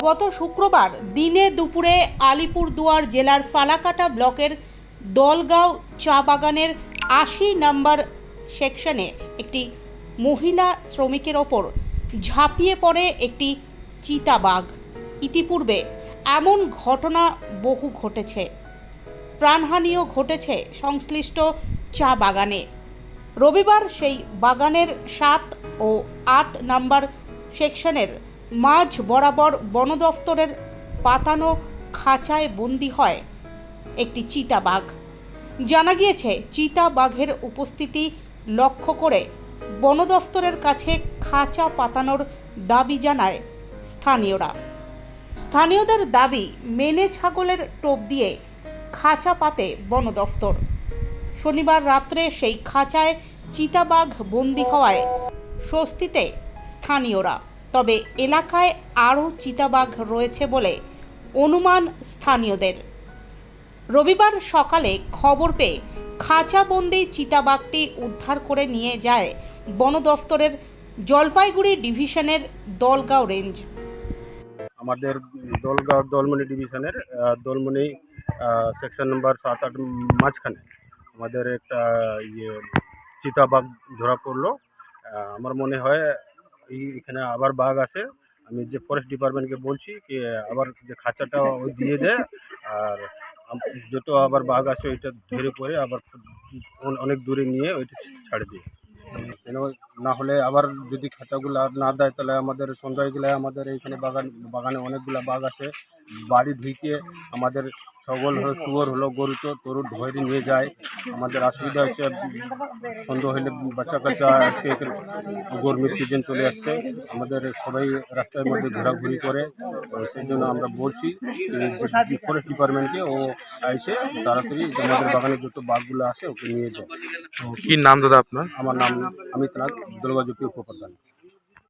গত শুক্রবার দিনে দুপুরে আলিপুরদুয়ার জেলার ফালাকাটা ব্লকের দলগাঁও চা বাগানের আশি নম্বর সেকশনে একটি মহিলা শ্রমিকের ওপর ঝাঁপিয়ে পড়ে একটি চিতাবাঘ। ইতিপূর্বে এমন ঘটনা বহু ঘটেছে। প্রাণহানিও ঘটেছে সংশ্লিষ্ট চা বাগানে। রবিবার সেই বাগানের সাত ও আট নাম্বার সেকশনের মাঝ বরাবর বন দফতরের পাতানো খাঁচায় বন্দি হয় একটি চিতাবাঘ। জানা গিয়েছে, চিতাবাঘের উপস্থিতি লক্ষ্য করে বন দফতরের কাছে খাঁচা পাতানোর দাবি জানায় স্থানীয়রা। স্থানীয়দের দাবি, মেনে ছাগলের টোপ দিয়ে খাঁচা পাতে বন দফতর। শনিবার রাত্রে সেই খাঁচায় চিতাবাঘ বন্দি হওয়ায় স্বস্তিতে স্থানীয়রা তবে এলাকায় আরও চিতাবাঘ রয়েছে বলে অনুমান স্থানীয়দের। রবিবার সকালে খবর পেয়ে খাঁচাবন্দি চিতাবাঘটি উদ্ধার করে নিয়ে যায় বন দফতরের জলপাইগুড়ি ডিভিশনের দলগাঁও রেঞ্জ। আমাদের দলগাঁও দলমনি ডিভিশনের আহ, দলমনি সেকশন নাম্বার সাত আট মাঝখানে আমাদের একটা ইয়ে চিতাবাঘ ধরা পড়ল। আমার মনে হয় এখানে আবার বাঘ আছে। আমি যে ফরেস্ট ডিপার্টমেন্টকে বলছি কি, আবার যে খাঁচাটা ওই দিয়ে দেয় আর যত আবার বাঘ আছে ওইটা ধরে পরে আবার অনেক দূরে নিয়ে ওইটা ছাড়ে দিয়ে কেন, না হলে আবার যদি খাঁচাগুলো না দেয়, তাহলে আমাদের সন্ধ্যায় গেলে আমাদের এইখানে বাগান, বাগানে অনেকগুলো বাঘ আছে। বাড়ি ঢুকে আমাদের ছাগল হলো শুয়োর হলো গরু তো তরু ধরে নিয়ে যায়। আমাদের অসুবিধা হচ্ছে সন্ধ্যা হলে বাচ্চা কাচ্চা আজকে গরমির সিজন চলে আসছে। আমাদের সবাই রাস্তার মধ্যে ঘোরাঘুরি করে সেই জন্য আমরা বলছি ফরেস্ট ডিপার্টমেন্টকে ও এসে তাড়াতাড়ি আমাদের বাগানে যত বাঘগুলো আছে ওকে নিয়ে যায় কি নাম দাদা আপনার? আমার নাম অমিত নাথ দুর্গাজুপি উপপ্রধান।